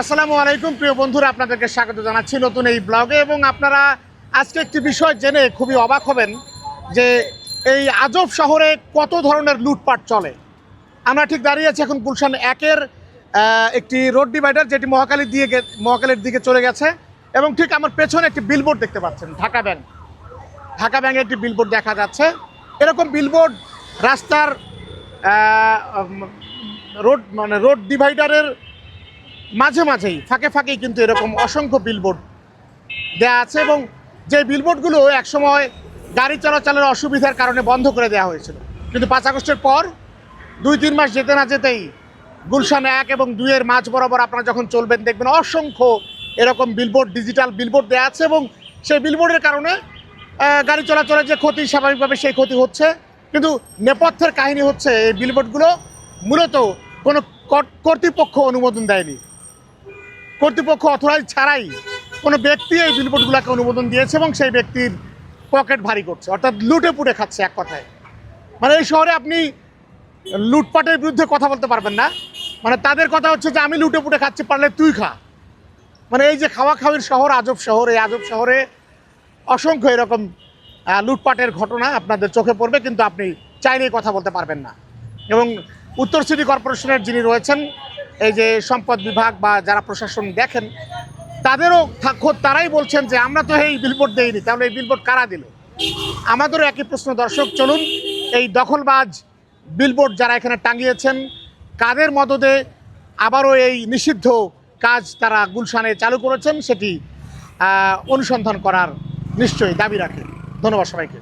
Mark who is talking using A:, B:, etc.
A: আসসালামু আলাইকুম, প্রিয় বন্ধুরা, আপনাদেরকে স্বাগত জানাচ্ছি নতুন এই ব্লগে। এবং আপনারা আজকে একটি বিষয় জেনে খুবই অবাক হবেন যে এই আজব শহরে কত ধরনের লুটপাট চলে। আমরা ঠিক দাঁড়িয়ে আছি এখন গুলশান একের একটি রোড ডিভাইডার যেটি মহাকালীর দিয়ে মহাকালীর দিকে চলে গেছে। এবং ঠিক আমার পেছনে একটি বিলবোর্ড দেখতে পাচ্ছেন, ঢাকা ব্যাংক। ঢাকা ব্যাংকের একটি বিলবোর্ড দেখা যাচ্ছে। এরকম বিলবোর্ড রাস্তার রোড মানে রোড ডিভাইডারের মাঝে মাঝেই, ফাঁকে ফাঁকেই কিন্তু এরকম অসংখ্য বিলবোর্ড দেওয়া আছে এবং যে বিলবোর্ডগুলো একসময় গাড়ি চলাচলের অসুবিধার কারণে বন্ধ করে দেওয়া হয়েছিল। কিন্তু পাঁচ আগস্টের পর দুই, তিন মাস যেতে না যেতেই গুলশান এক এবং দুইয়ের মাঝ বরাবর আপনারা যখন চলবেন দেখবেন অসংখ্য এরকম বিলবোর্ড ডিজিটাল বিলবোর্ড দেওয়া আছে এবং সেই বিলবোর্ডের কারণে গাড়ি চলাচলের যে ক্ষতি, স্বাভাবিকভাবে সেই ক্ষতি হচ্ছে। কিন্তু নেপথ্যের কাহিনী হচ্ছে, এই বিলবোর্ডগুলো মূলত কোনো কর্তৃপক্ষ অনুমোদন দেয়নি। কর্তৃপক্ষ অথরাইজ ছাড়াই কোনো ব্যক্তি এই বিলবোর্ডগুলোকে অনুমোদন দিয়েছে এবং সেই ব্যক্তির পকেট ভারী করছে, অর্থাৎ লুটে পুটে খাচ্ছে এক কথায়। মানে এই শহরে আপনি লুটপাটের বিরুদ্ধে কথা বলতে পারবেন না। মানে তাদের কথা হচ্ছে যে, আমি লুটে পুটে খাচ্ছি, পারলে তুই খা। মানে এই যে খাওয়া খাওয়ির শহর, আজব শহর, এই আজব শহরে অসংখ্য এরকম লুটপাটের ঘটনা আপনাদের চোখে পড়বে, কিন্তু আপনি চাইলেই কথা বলতে পারবেন না। এবং উত্তর সিটি কর্পোরেশনের যিনি রয়েছেন এই যে সম্পদ বিভাগ বা যারা প্রশাসন দেখেন, তাদেরও খোদ তারাই বলছেন যে আমরা তো এই বিলবোর্ড দেইনি, তাহলে এই বিলবোর্ড কারা দিল? আমাদেরও একই প্রশ্ন, দর্শক, চলুন এই দখলবাজ বিলবোর্ড যারা এখানে টাঙিয়েছেন, কাদের মদদে আবারও এই নিষিদ্ধ কাজ তারা গুলশানে চালু করেছেন, সেটি অনুসন্ধান করার নিশ্চয়ই দাবি রাখে। ধন্যবাদ সবাইকে।